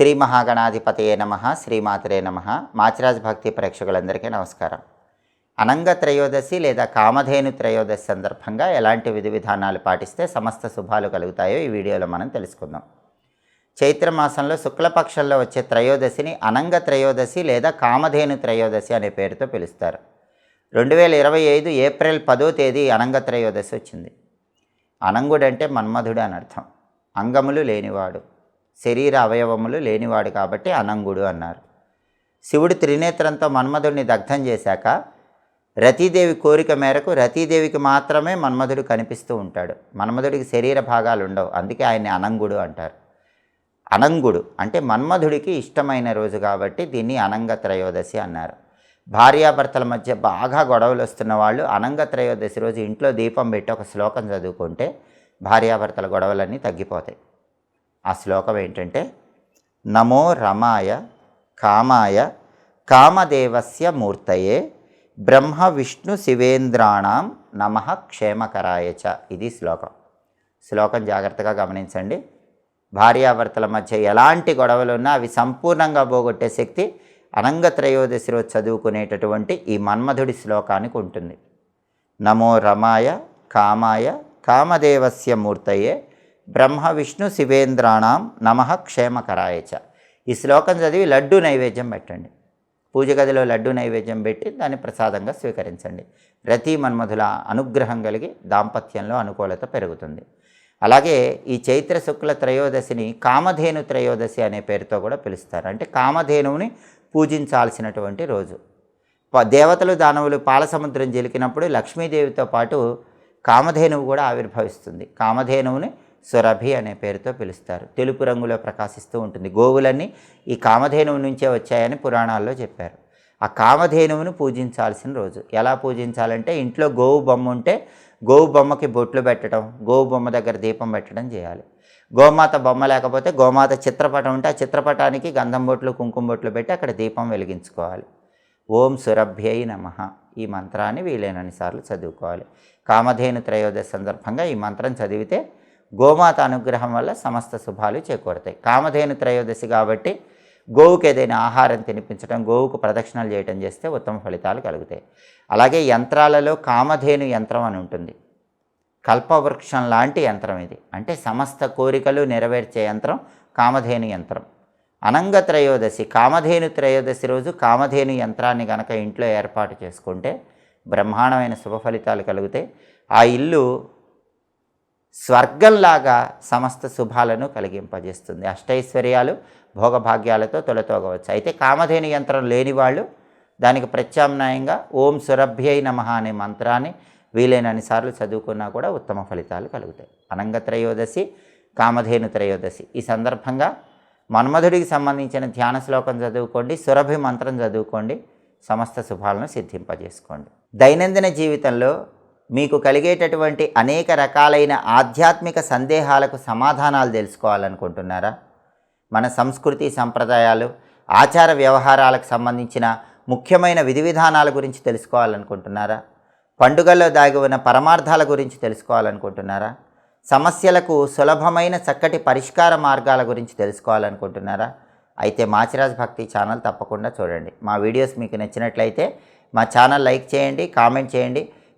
శ్రీ మహాగణాధిపతయే నమ శ్రీమాతరే నమ. మాచిరాజ్ భక్తి ప్రేక్షకులందరికీ నమస్కారం. అనంగ త్రయోదశి లేదా కామధేను త్రయోదశి సందర్భంగా ఎలాంటి విధి విధానాలు పాటిస్తే సమస్త శుభాలు కలుగుతాయో ఈ వీడియోలో మనం తెలుసుకుందాం. చైత్ర మాసంలో శుక్లపక్షంలో వచ్చే త్రయోదశిని అనంగ త్రయోదశి లేదా కామధేను త్రయోదశి అనే పేరుతో పిలుస్తారు. రెండు వేల ఇరవై ఐదు ఏప్రిల్ పదో తేదీ అనంగ త్రయోదశి వచ్చింది. అనంగుడంటే మన్మధుడు అని అర్థం. అంగములు లేనివాడు. శరీర అవయవములు లేనివాడు కాబట్టి అనంగుడు అన్నారు. శివుడు త్రినేత్రంతో మన్మధుడిని దగ్ధం చేశాక రతీదేవి కోరిక మేరకు రతీదేవికి మాత్రమే మన్మధుడు కనిపిస్తూ ఉంటాడు. మన్మధుడికి శరీర భాగాలు ఉండవు. అందుకే ఆయన్ని అనంగుడు అంటారు. అనంగుడు అంటే మన్మధుడికి ఇష్టమైన రోజు కాబట్టి దీన్ని అనంగ త్రయోదశి అన్నారు. భార్యాభర్తల మధ్య బాగా గొడవలు వస్తున్న వాళ్ళు అనంగ త్రయోదశి రోజు ఇంట్లో దీపం పెట్టి ఒక శ్లోకం చదువుకుంటే భార్యాభర్తల గొడవలన్నీ తగ్గిపోతాయి. ఆ శ్లోకం ఏంటంటే నమో రమాయ కామాయ కామదేవస్య మూర్తయే బ్రహ్మ విష్ణు శివేంద్రాణం నమ క్షేమకరాయ చ. ఇది శ్లోకం. శ్లోకం జాగ్రత్తగా గమనించండి. భార్యాభర్తల మధ్య ఎలాంటి గొడవలు ఉన్నా అవి సంపూర్ణంగా పోగొట్టే శక్తి అనంగ త్రయోదశి రోజు చదువుకునేటటువంటి ఈ మన్మధుడి శ్లోకానికి ఉంటుంది. నమో రమాయ కామాయ కామదేవస్య మూర్తయే బ్రహ్మ విష్ణు శివేంద్రాణం నమ క్షేమకరాయ ఈ శ్లోకం చదివి లడ్డు నైవేద్యం పెట్టండి. పూజ గదిలో లడ్డు నైవేద్యం పెట్టి దాన్ని ప్రసాదంగా స్వీకరించండి. రతి మన్మధుల అనుగ్రహం కలిగి దాంపత్యంలో అనుకూలత పెరుగుతుంది. అలాగే ఈ చైత్ర శుక్ల త్రయోదశిని కామధేను త్రయోదశి అనే పేరుతో కూడా పిలుస్తారు. అంటే కామధేనువుని పూజించాల్సినటువంటి రోజు. దేవతలు దానవులు పాలసముద్రం సముద్రం లక్ష్మీదేవితో పాటు కామధేనువు కూడా ఆవిర్భవిస్తుంది. కామధేనువుని సురభి అనే పేరుతో పిలుస్తారు. తెలుపు రంగులో ప్రకాశిస్తూ ఉంటుంది. గోవులన్నీ ఈ కామధేనువు నుంచే వచ్చాయని పురాణాల్లో చెప్పారు. ఆ కామధేనువును పూజించాల్సిన రోజు. ఎలా పూజించాలంటే ఇంట్లో గోవు బొమ్మ ఉంటే గోవు బొమ్మకి బొట్లు పెట్టడం గోవు బొమ్మ దగ్గర దీపం పెట్టడం చేయాలి. గోమాత బొమ్మ లేకపోతే గోమాత చిత్రపటం ఉంటే ఆ చిత్రపటానికి గంధం బొట్లు కుంకుమ బొట్లు పెట్టి అక్కడ దీపం వెలిగించుకోవాలి. ఓం సురభ్యై నమ. ఈ మంత్రాన్ని వీలైనన్ని సార్లు చదువుకోవాలి. కామధేను త్రయోదశి సందర్భంగా ఈ మంత్రం చదివితే గోమాత అనుగ్రహం వల్ల సమస్త శుభాలు చేకూరుతాయి. కామధేను త్రయోదశి కాబట్టి గోవుకి ఏదైనా ఆహారం తినిపించడం గోవుకు ప్రదక్షిణలు చేయటం చేస్తే ఉత్తమ ఫలితాలు కలుగుతాయి. అలాగే యంత్రాలలో కామధేను యంత్రం అని ఉంటుంది. కల్పవృక్షం లాంటి యంత్రం ఇది. అంటే సమస్త కోరికలు నెరవేర్చే యంత్రం కామధేను యంత్రం. అనంగ త్రయోదశి కామధేను త్రయోదశి రోజు కామధేను యంత్రాన్ని గనక ఇంట్లో ఏర్పాటు చేసుకుంటే బ్రహ్మాండమైన శుభ ఫలితాలు కలుగుతాయి. ఆ ఇల్లు స్వర్గంలాగా సమస్త శుభాలను కలిగింపజేస్తుంది. అష్టైశ్వర్యాలు భోగభాగ్యాలతో తొలతోగవచ్చు. అయితే కామధేను యంత్రం లేని వాళ్ళు దానికి ప్రత్యామ్నాయంగా ఓం సురభ్యై నమ అనే మంత్రాన్ని వీలైనన్ని సార్లు చదువుకున్నా కూడా ఉత్తమ ఫలితాలు కలుగుతాయి. అనంగ త్రయోదశి కామధేను త్రయోదశి. ఈ సందర్భంగా మన్మధుడికి సంబంధించిన ధ్యాన శ్లోకం చదువుకోండి సురభి మంత్రం చదువుకోండి సమస్త శుభాలను సిద్ధింపజేసుకోండి. దైనందిన జీవితంలో మీకు కలిగేటటువంటి అనేక రకాలైన ఆధ్యాత్మిక సందేహాలకు సమాధానాలు తెలుసుకోవాలనుకుంటున్నారా? మన సంస్కృతి సంప్రదాయాలు ఆచార వ్యవహారాలకు సంబంధించిన ముఖ్యమైన విధి విధానాల గురించి తెలుసుకోవాలనుకుంటున్నారా? పండుగల్లో దాగి ఉన్న పరమార్థాల గురించి తెలుసుకోవాలనుకుంటున్నారా? సమస్యలకు సులభమైన చక్కటి పరిష్కార మార్గాల గురించి తెలుసుకోవాలనుకుంటున్నారా? అయితే మాచిరాజ్ భక్తి ఛానల్ తప్పకుండా చూడండి. మా వీడియోస్ మీకు నచ్చినట్లయితే మా ఛానల్ లైక్ చేయండి కామెంట్ చేయండి.